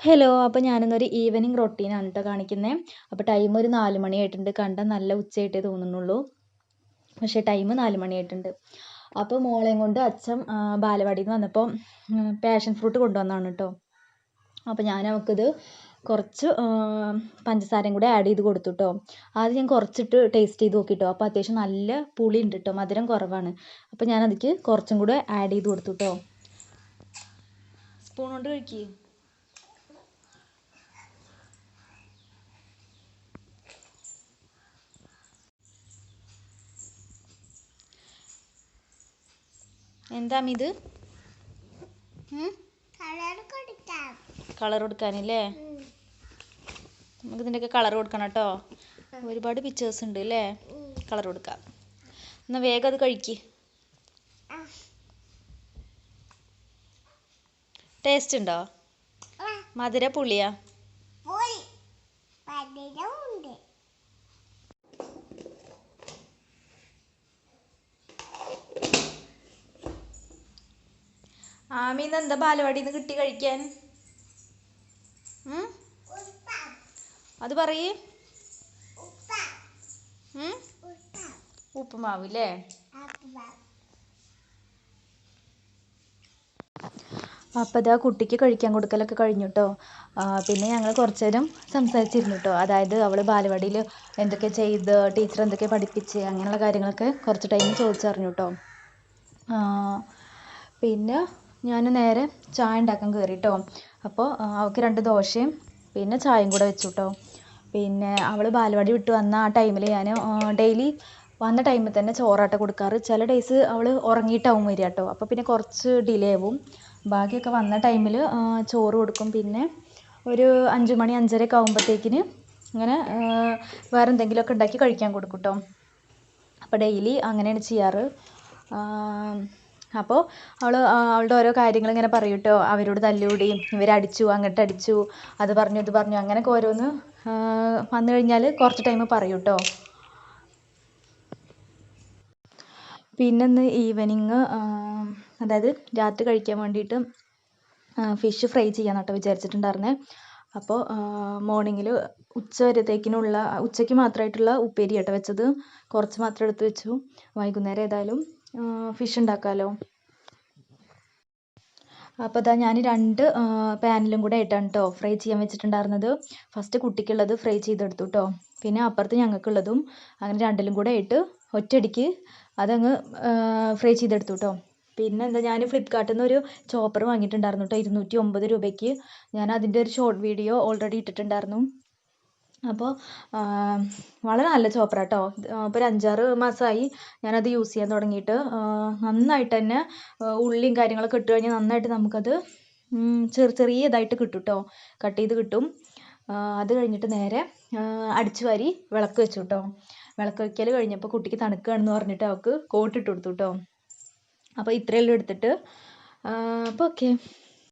Hello അപ്പോൾ ഞാനിന്നൊരു evening റൊട്ടീനാണ് കേട്ടോ കാണിക്കുന്നത് അപ്പോൾ ടൈം ഒരു നാല് മണിയായിട്ടുണ്ട് കണ്ടാൽ നല്ല ഉച്ചയായിട്ടേ തോന്നുന്നുള്ളൂ. പക്ഷേ ടൈം നാല് മണിയായിട്ടുണ്ട് അപ്പോൾ മോളെയും കൊണ്ട് അച്ഛൻ ബാലവാടിയിൽ നിന്ന് വന്നപ്പോൾ പാഷൻ ഫ്രൂട്ട് കൊണ്ടുവന്നാണ് കേട്ടോ അപ്പോൾ ഞാൻ അവൾക്കിത് കുറച്ച് പഞ്ചസാരയും കൂടെ ആഡ് ചെയ്ത് കൊടുത്തു കേട്ടോ ആദ്യം ഞാൻ കുറച്ചിട്ട് ടേസ്റ്റ് ചെയ്ത് നോക്കി കേട്ടോ അപ്പോൾ അത്യാവശ്യം നല്ല പുളി ഉണ്ട് കേട്ടോ മധുരം കുറവാണ്. അപ്പോൾ ഞാൻ അതിക്ക് കുറച്ചും കൂടെ ആഡ് ചെയ്ത് കൊടുത്തു കേട്ടോ സ്പൂൺ കൊണ്ട് കഴിക്കേ. എന്താ ഇത് കളർ കൊടുക്കാനല്ലേ? നമുക്ക് ഇതിന്റെയൊക്കെ കളർ കൊടുക്കണം കേട്ടോ. ഒരുപാട് പിക്ചേഴ്സ് ഉണ്ട് അല്ലേ? കളർ കൊടുക്കാം. എന്നാൽ വേഗം അത് കഴിക്ക്. ടേസ്റ്റ് ഉണ്ടോ? മധുര പുളിയാ? ആമീന്ന് എന്താ ബാലവാടിന്ന് കിട്ടി കഴിക്കാൻ? അത് പറയേ. ഉപ്പുമാവ് അല്ലേ അപ്പോൾ അതാ കുട്ടിക്ക് കഴിക്കാൻ കൊടുക്കലൊക്കെ കഴിഞ്ഞു കേട്ടോ പിന്നെ ഞങ്ങൾ കുറച്ചേരം സംസാരിച്ചിരുന്നു കേട്ടോ അതായത് അവൾ ബാലവാടിയിൽ എന്തൊക്കെ ചെയ്ത് ടീച്ചർ എന്തൊക്കെ പഠിപ്പിച്ച് അങ്ങനെയുള്ള കാര്യങ്ങളൊക്കെ കുറച്ച് ടൈം ചോദിച്ചറിഞ്ഞു കേട്ടോ പിന്നെ ഞാൻ നേരെ ചായ ഉണ്ടാക്കാൻ കയറി കേട്ടോ അപ്പോൾ അവൾക്ക് രണ്ട് ദോശയും പിന്നെ ചായയും കൂടെ വെച്ചു കേട്ടോ പിന്നെ അവൾ ബാലവാടി വിട്ട് വന്ന ആ ടൈമിൽ ഞാൻ ഡെയിലി വന്ന ടൈമിൽ തന്നെ ചോറാട്ട കൊടുക്കാറ്. ചില ഡേയ്സ് അവൾ ഉറങ്ങിയിട്ടാവും വരിക കേട്ടോ അപ്പോൾ പിന്നെ കുറച്ച് ഡിലേ ആവും. ബാക്കിയൊക്കെ വന്ന ടൈമിൽ ചോറ് കൊടുക്കും. പിന്നെ ഒരു അഞ്ച് മണി അഞ്ചരയൊക്കെ ആകുമ്പോഴത്തേക്കിന് അങ്ങനെ വേറെ എന്തെങ്കിലുമൊക്കെ ഉണ്ടാക്കി കഴിക്കാൻ കൊടുക്കും കേട്ടോ അപ്പോൾ ഡെയിലി അങ്ങനെയാണ് ചെയ്യാറ്. അപ്പോൾ അവൾ അവളുടെ ഓരോ കാര്യങ്ങൾ ഇങ്ങനെ പറയും അവരോട് തല്ലുകൂടി ഇവരടിച്ചു അങ്ങോട്ട് അടിച്ചു അത് പറഞ്ഞു ഇത് പറഞ്ഞു അങ്ങനെയൊക്കെ ഓരോന്ന് വന്നു കഴിഞ്ഞാൽ കുറച്ച് ടൈം പറയും കേട്ടോ പിന്നെ ഇന്ന് ഈവനിങ് അതായത് രാത്രി കഴിക്കാൻ വേണ്ടിയിട്ട് ഫിഷ് ഫ്രൈ ചെയ്യാൻ കേട്ടോ വിചാരിച്ചിട്ടുണ്ടായിരുന്നേ. അപ്പോൾ മോർണിംഗിൽ ഉച്ച വരത്തേക്കിനുള്ള ഉച്ചയ്ക്ക് മാത്രമായിട്ടുള്ള ഉപ്പേരി കേട്ടോ വെച്ചത്. കുറച്ച് മാത്രം എടുത്ത് വെച്ചു. വൈകുന്നേരം ഏതായാലും ഫിഷ് ഉണ്ടാക്കാമല്ലോ അപ്പോൾ ഇതാ ഞാൻ രണ്ട് പാനിലും കൂടെ ആയിട്ടാണ് കേട്ടോ ഫ്രൈ ചെയ്യാൻ വെച്ചിട്ടുണ്ടായിരുന്നത്. ഫസ്റ്റ് കുട്ടിക്കുള്ളത് ഫ്രൈ ചെയ്തെടുത്തു കേട്ടോ പിന്നെ അപ്പുറത്ത് ഞങ്ങൾക്കുള്ളതും അങ്ങനെ രണ്ടിലും കൂടെ ആയിട്ട് ഒറ്റയടിക്ക് അതങ്ങ് ഫ്രൈ ചെയ്തെടുത്തു കേട്ടോ പിന്നെ എന്താ ഞാൻ ഫ്ലിപ്കാർട്ടിൽ നിന്ന് ഒരു ചോപ്പർ വാങ്ങിയിട്ടുണ്ടായിരുന്നു കേട്ടോ ഇരുന്നൂറ്റി ഒമ്പത് രൂപയ്ക്ക്. ഞാൻ അതിന്റെ ഒരു ഷോർട്ട് വീഡിയോ ഓൾറെഡി ഇട്ടിട്ടുണ്ടായിരുന്നു. അപ്പോൾ വളരെ നല്ല ചോപ്പറാണ് കേട്ടോ ഇപ്പോൾ ഒരു അഞ്ചാറ് മാസമായി ഞാനത് യൂസ് ചെയ്യാൻ തുടങ്ങിയിട്ട്. നന്നായിട്ട് തന്നെ ഉള്ളിയും കാര്യങ്ങളൊക്കെ ഇട്ട് കഴിഞ്ഞാൽ നന്നായിട്ട് നമുക്കത് ചെറു ചെറിയ ഇതായിട്ട് കിട്ടും കേട്ടോ കട്ട് ചെയ്ത് കിട്ടും. അത് കഴിഞ്ഞിട്ട് നേരെ അടിച്ചു വാരി വിളക്ക് വെച്ചു കേട്ടോ വിളക്ക് വയ്ക്കൽ കഴിഞ്ഞപ്പോൾ കുട്ടിക്ക് തണുക്കുകയാണെന്ന് പറഞ്ഞിട്ട് അവൾക്ക് കോട്ടിട്ട് കൊടുത്തു കേട്ടോ അപ്പോൾ ഇത്രയെല്ലാം എടുത്തിട്ട് അപ്പോൾ ഓക്കെ.